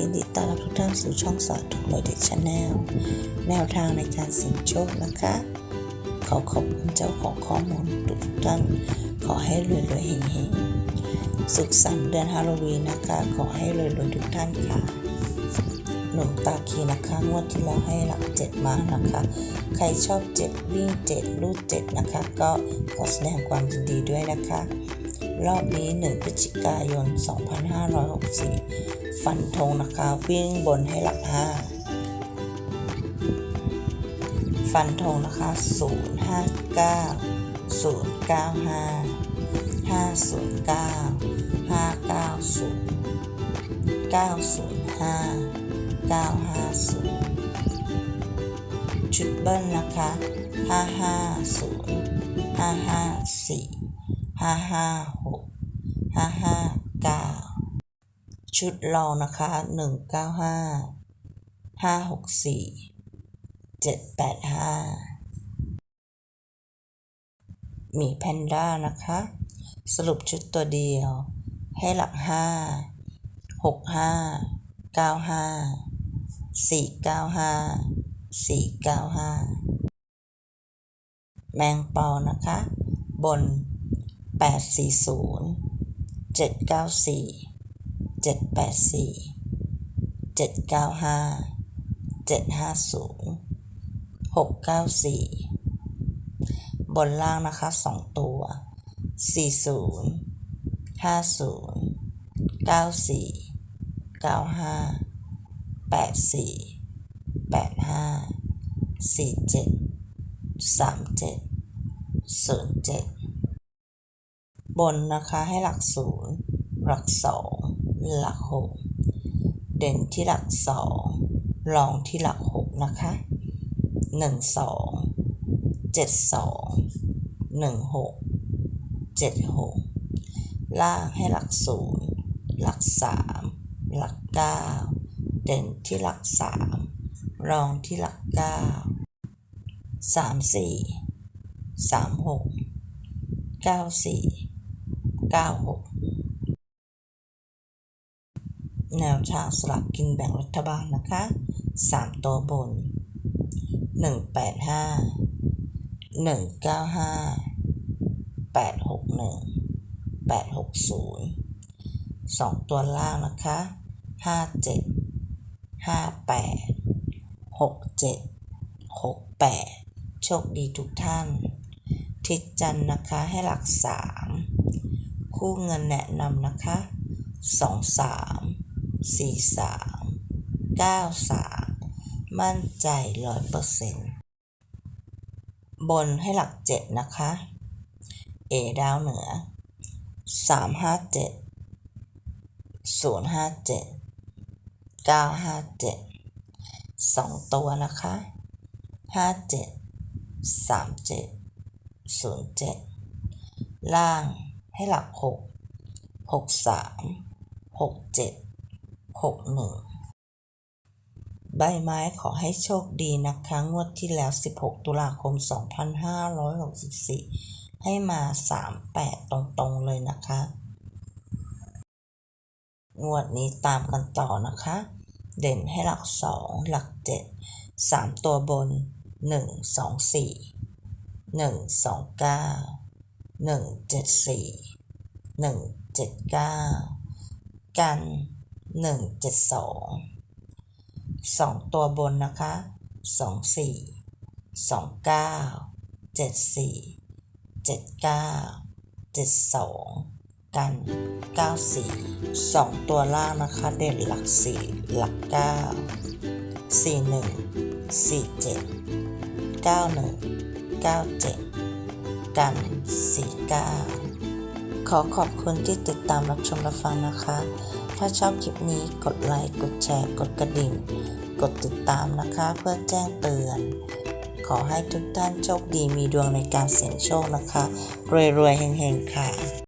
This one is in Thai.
ยินดีต้อนรับทุกท่านสู่ช่องสอนทุกหน่วยเด็กชาแนลแนวทางในการเสี่ยงโชคนะคะ ขอขอบคุณเจ้าของข้อมูลทุกท่าน ขอให้รวยรวยๆเฮงๆสุขสันต์เดือนฮาโลวีนนะคะ ขอให้รวยรวยๆทุกท่านค่ะ หนุ่มตาคีนะคะ งวดที่แล้วให้หลักเจ็ดมานะคะ ใครชอบเจ็ดวิ่งเจ็ดรูดเจ็ดนะคะ ก็ขอแสดงความยินดีด้วยนะคะ รอบนี้ 1 พฤศจิกายน 2564 ฟันธงนะคะวิ่งบนให้หลัก 5 ฟันธงนะคะ 059 095 509 590 905 950 ชุดเบิ้ลนะคะ 550 554 ห้าห้าหกห้าห้าเก้าชุดรองนะคะหนึ่งเก้าห้าห้าหกสี่เจ็ดแปดห้ามีแพนด้านะคะ สรุปชุดตัวเดียว ให้หลักห้าหกห้าเก้าห้าสี่เก้าห้าสี่เก้าห้าแมงเปานะคะ บน 840 794 784 795 750 694 บนล่างนะคะ 2 ตัว 40 50 94 95 84 85 47 37 07 บนนะคะให้หลักศูนย์หลักสองหลักหกเด่นที่หลักสองรองที่หลักหกนะคะหนึ่งสองเจ็ดสองหนึ่งหกเจ็ดหกล่างให้หลักศูนย์หลักสามหลักเก้าเด่นที่หลักสามรองที่หลักเก้าสามสี่สามหกเก้าสี่ 96 แนวทางสลับกินแบ่งรัฐบาลนะคะ 3 ตัวบน 185 195 861 860 2 ตัวล่างนะคะ 57 58 67 68 โชคดีทุกท่าน ทิศจันนะคะให้หลัก3 คู่เงินแนะนำนะคะ 2 3 4 3 9 3 มั่นใจร้อยเปอร์เซ็นบนให้หลัก 7 นะคะ A ดาวเหนือ 3 5 7 0 5 7 9 5 7 2 ตัวนะคะ 5 7 3 7 0 7 ล่าง ให้หลัก6 6 3 6 7 6 1 ใบไม้ขอให้โชคดีนะคะงวดที่แล้ว 16 ตุลาคม 2564 ให้มา 38 ตรงๆ เลยนะคะ งวดนี้ตามกันต่อนะคะ เด่นให้หลัก 2 หลัก 7 3 ตัวบน 1 2 4 1 2 9 1 7 4 1 7 9 กัน 1 7 2 2 ตัวบนนะคะ 2 4 2 9 7 4 7 9 7 2 กัน 9 4 2 ตัวล่างนะคะเด่นหลัก 4 หลัก 9 4 1 47 91 97 7 9 1 9 7กัน4 9ขอขอบคุณที่ติดตามรับชมรับฟังนะคะ ถ้าชอบคลิปนี้กดไลค์ กดแชร์ กดกระดิ่ง กดติดตามนะคะ เพื่อแจ้งเตือน ขอให้ทุกท่านโชคดีมีดวงในการเสี่ยงโชคนะคะ รวยๆเฮงๆ ค่ะ